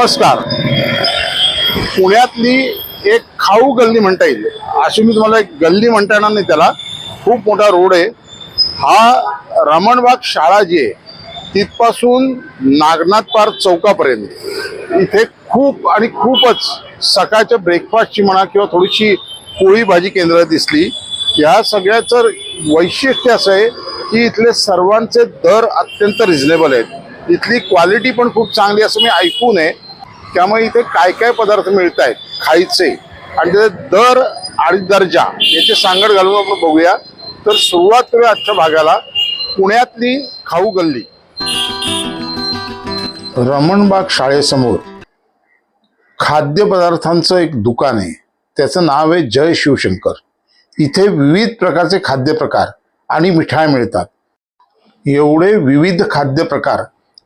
नमस्कार. पुण्यातली एक खाऊ गल्ली म्हणता येईल. अशी मी तुम्हाला एक गल्ली म्हणता येणार नाही त्याला. खूप मोठा रोड आहे. हा रमणबाग शाळा जी आहे तिथपासून नागनाथ पार चौकापर्यंत. इथे खूप आणि खूपच सकाळच्या ब्रेकफास्टची म्हणा किंवा थोडीशी पोळी भाजी केंद्र दिसली. या सगळ्याचं वैशिष्ट्य असं आहे की इथले सर्वांचे दर अत्यंत रिझनेबल आहेत. इथली क्वालिटी पण खूप चांगली असं मी ऐकून आहे. त्यामुळे इथे काय काय पदार्थ मिळत आहेत खायचे. आणि त्याचे दर आणि दर्जा याची सांगड घालून आपण बघूया. तर सुरुवात करूया आजच्या भागाला. पुण्यातली खाऊ गल्ली. रमणबाग शाळेसमोर. खाद्यपदार्थांचं एक दुकान आहे. त्याचं नाव आहे जय शिवशंकर. इथे विविध प्रकारचे खाद्यप्रकार आणि मिठाई मिळतात. एवढे विविध खाद्यप्रकार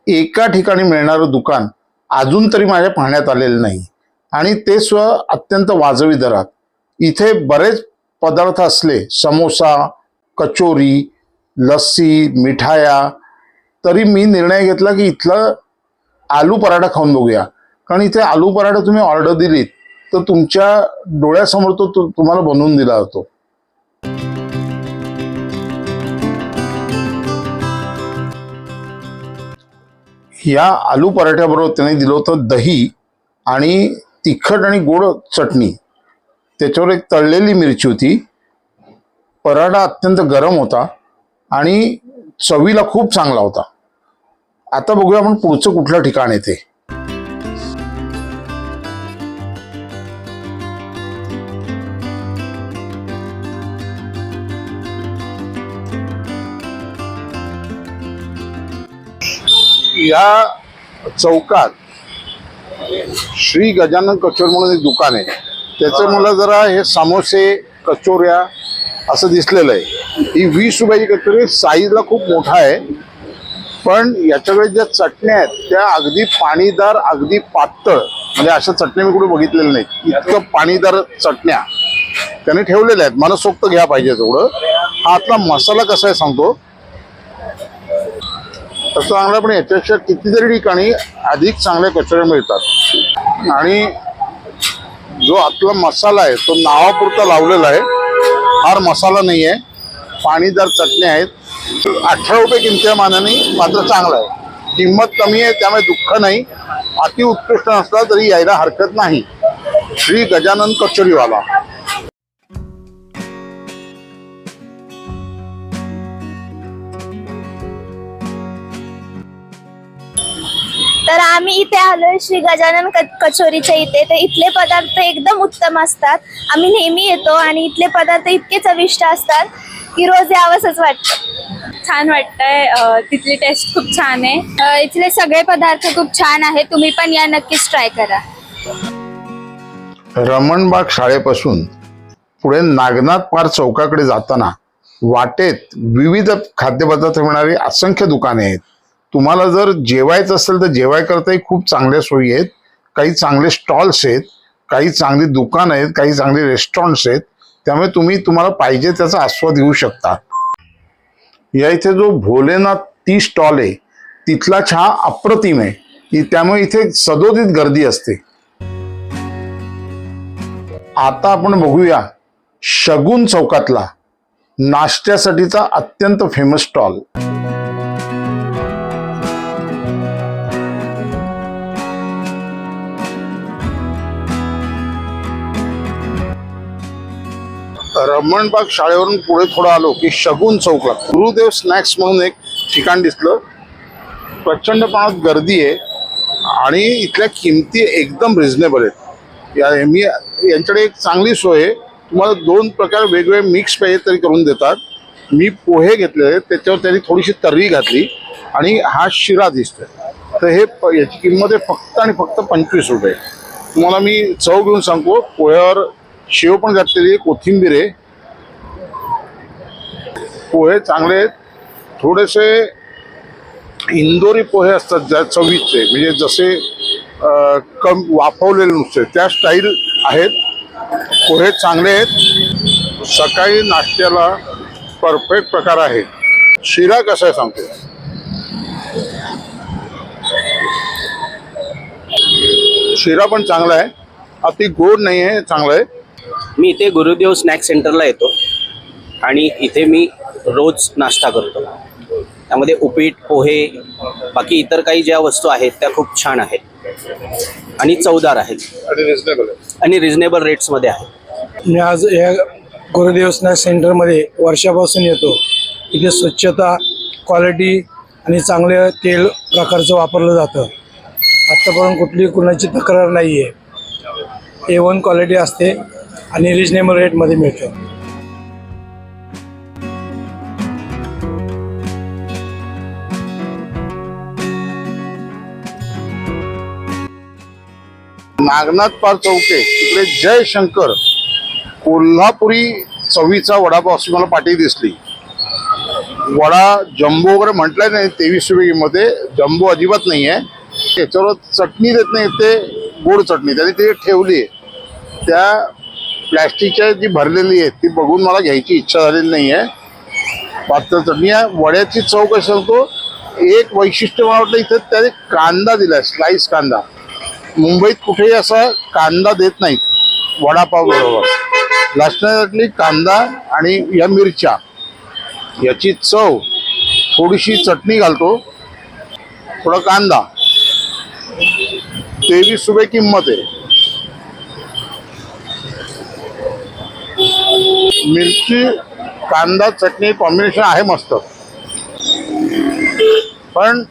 एका ठिकाणी मिळणारं दुकान अजून तरी माझ्या पाहण्यात आलेलं नाही. आणि ते स्व अत्यंत वाजवी दरात. इथे बरेच पदार्थ असले समोसा कचोरी लस्सी मिठाया तरी मी निर्णय घेतला की इथलं आलू पराठा खाऊन बघूया. कारण इथे आलू पराठा तुम्ही ऑर्डर दिलीत तर तुमच्या डोळ्यासमोर तो तु- तुम्हाला बनवून दिला जातो. या आलू पराठ्याबरोबर त्याने दिलं होतं दही आणि तिखट आणि गोड चटणी. त्याच्यावर एक तळलेली मिरची होती. पराठा अत्यंत गरम होता आणि चवीला खूप चांगला होता. आता बघूया आपण पुढचं कुठलं ठिकाण येते या चौकात श्री गजानन कचोर म्हणून एक दुकान आहे. त्याचं मला जरा हे समोसे कचोऱ्या असं दिसलेलं आहे. ही वीस रुपयाची कचोरी साईजला खूप मोठा आहे. पण याच्याकडे ज्या चटण्या आहेत त्या अगदी पाणीदार अगदी पातळ. म्हणजे अशा चटण्या मी कुठे बघितलेल्या नाहीत. इतकं पाणीदार चटण्या त्याने ठेवलेल्या आहेत. मनसोक्त घ्या पाहिजे तेवढं. हा आपला मसाला कसा आहे सांगतो. तसं चांगलं पण याच्यापेक्षा कितीतरी ठिकाणी अधिक चांगल्या कचऱ्या मिळतात. आणि जो आतला मसाला आहे तो नावापुरता लावलेला आहे फार मसाला नाही आहे पाणीदार चटण्या आहेत अठरा रुपये किमतीच्या मानाने मात्र चांगला आहे. किंमत कमी आहे त्यामुळे दुःख नाही. अतिउत्कृष्ट नसला तरी यायला हरकत नाही. श्री गजानन कचोरीवाला. आम्ही इथे आलोय श्री गजानन कचोरीच्या इथे. तर इथले पदार्थ एकदम उत्तम असतात. आम्ही नेहमी येतो आणि इथले पदार्थ इतके चविष्ट असतात की रोज यावंसच वाटतं. छान वाटतंय. तिथली टेस्ट खूप छान आहे. इथले सगळे पदार्थ खूप छान आहेत. तुम्ही पण या नक्कीच ट्राय करा. रमणबाग शाळेपासून पुढे नागनाथ पार चौकाकडे जाताना वाटेत विविध खाद्यपदार्थ मिळणारी असंख्य दुकाने आहेत. तुम्हाला जर जेवायचं असेल तर जेवाय करताही खूप चांगल्या सोयी आहेत. काही चांगले स्टॉल्स आहेत काही चांगली दुकानं आहेत काही चांगले रेस्टॉरंट्स आहेत. त्यामुळे तुम्ही तुम्हाला पाहिजे त्याचा आस्वाद घेऊ शकता. या इथे जो भोलेनाथ टी स्टॉल आहे तिथला चहा अप्रतिम आहे. त्यामुळे इथे सदोदित गर्दी असते. आता आपण बघूया शगुन चौकातला नाश्त्यासाठीचा अत्यंत फेमस स्टॉल रमणबाग शाळेवरून पुढे थोडं आलो की शगुन चौकला गुरुदेव स्नॅक्स म्हणून एक ठिकाण दिसलं. प्रचंड प्रमाणात गर्दी आहे आणि इथल्या किमती एकदम रिझनेबल आहेत. या मी यांच्याकडे एक चांगली सोय आहे. तुम्हाला दोन प्रकार वेगवेगळे मिक्स पाहिजे तरी करून देतात. मी पोहे घेतले त्याच्यावर त्यांनी थोडीशी तर्री घातली आणि हा शिरा दिसतोय. तर हे प- याची किंमत आहे फक्त आणि फक्त पंचवीस रुपये. तुम्हाला मी चव घेऊन सांगतो. पोह्यावर शेव पण घातलेली आहे कोथिंबीर आहे. पोहे चांगले आहेत. थोडेसे इंदोरी पोहे असतात ज्या चवीचे म्हणजे जसे कम वाफवलेले नुसते त्या स्टाईल आहेत. पोहे चांगले आहेत. सकाळी नाश्त्याला परफेक्ट प्रकार आहे. शिरा कसा आहे सांगतो? शिरा पण चांगला आहे. अति गोड नाही आहे चांगलं आहे. मी इथे गुरुदेव स्नॅक सेंटरला येतो. आणि इथे मी रोज नाश्ता करतो. त्यामध्ये उपीट पोहे बाकी इतर काही ज्या वस्तू आहेत त्या खूप छान आहेत. आणि चवदार आहेत. आणि रिझनेबल आहे आणि रिझनेबल रेट्समध्ये आहेत. मी आज या गुरुदेव स्नॅक सेंटरमध्ये वर्षापासून येतो. इथे स्वच्छता क्वालिटी आणि चांगले तेल प्रकारचं वापरलं जातं. आत्तापर्यंत कुठली कुणाची तक्रार नाही आहे ए वन क्वालिटी असते आणि रिजनेबल रेटमध्ये मिळतं. नागनाथ पार चौके तिकडे जय शंकर कोल्हापुरी चवीचा वडापाव अशी मला पाठी दिसली. वडा जम्बो वगैरे म्हटलंय नाही तेवीस रुपये किंमत आहे. जम्बो अजिबात नाही आहे. त्याच्यावर चटणी देत नाही ते गोड चटणी त्याने ते ठेवली आहे. त्या प्लॅस्टिकच्या जी भरलेली आहे ती बघून मला घ्यायची इच्छा झालेली नाही आहे. पातळ चटणी आहे. वड्याची चव कशी सांगतो एक वैशिष्ट्य मला वाटलं इथं त्याने कांदा दिला आहे स्लाईस कांदा. मुंबईत कुठेही असा कांदा देत नाहीत. वडापाव बरोबर. लसणातली कांदा आणि या मिरच्या याची चव थोडीशी चटणी घालतो. थोडा कांदा. तेवीस रुपये किंमत आहे. मिरची कांदा चटणी कॉम्बिनेशन आहे मस्त. पण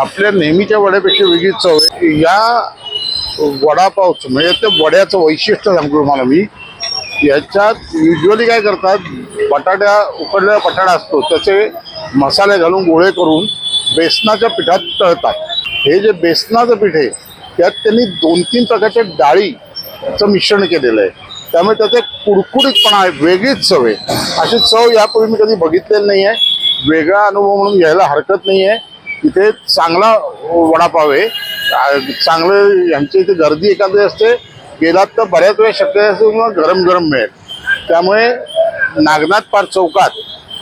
आपल्या नेहमीच्या वड्यापेक्षा वेगळी चव आहे. या वडापावचं म्हणजे त्या वड्याचं वैशिष्ट्य सांगतो तुम्हाला मी. याच्यात युजली काय करतात बटाट्या उकडलेला बटाटा असतो त्याचे मसाले घालून गोळे करून बेसनाच्या पिठात तळतात. हे जे बेसनाचं पीठ आहे त्यात त्यांनी दोन तीन प्रकारच्या डाळीचं मिश्रण केलेलं आहे. त्यामुळे त्याचे कुडकुडीतपणा आहे वेगळीच चव आहे. अशी चव यापूर्वी मी कधी बघितलेली नाही आहे वेगळा अनुभव म्हणून घ्यायला हरकत नाही आहे इथे चांगला वडापाव आहे. चांगलं यांच्या इथे गर्दी एखादी असते गेलात तर बऱ्याच वेळा शक्य असते गरम गरम मिळेल. त्यामुळे नागनाथ पार चौकात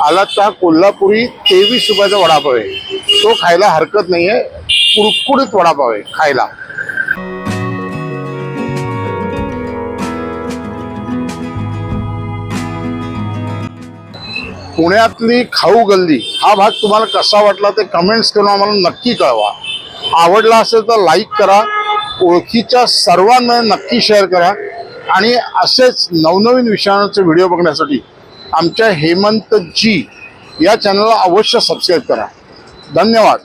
आलात तर हा कोल्हापुरी तेवीस रुपयाचा वडापाव आहे. तो खायला हरकत नाही आहे कुडकुडीत वडापाव आहे खायला. पुण्यातली खाऊ गल्ली हा भाग तुम्हाला कसा वाटला ते कमेंट्स करून आम्हाला नक्की कळवा. आवडला असेल तर लाईक करा ओळखीच्या सर्वांना नक्की शेअर करा आणि असेच नवनवीन विषयांचे व्हिडिओ बघण्यासाठी आमच्या हेमंत जी या चॅनलला अवश्य सबस्क्राईब करा. धन्यवाद.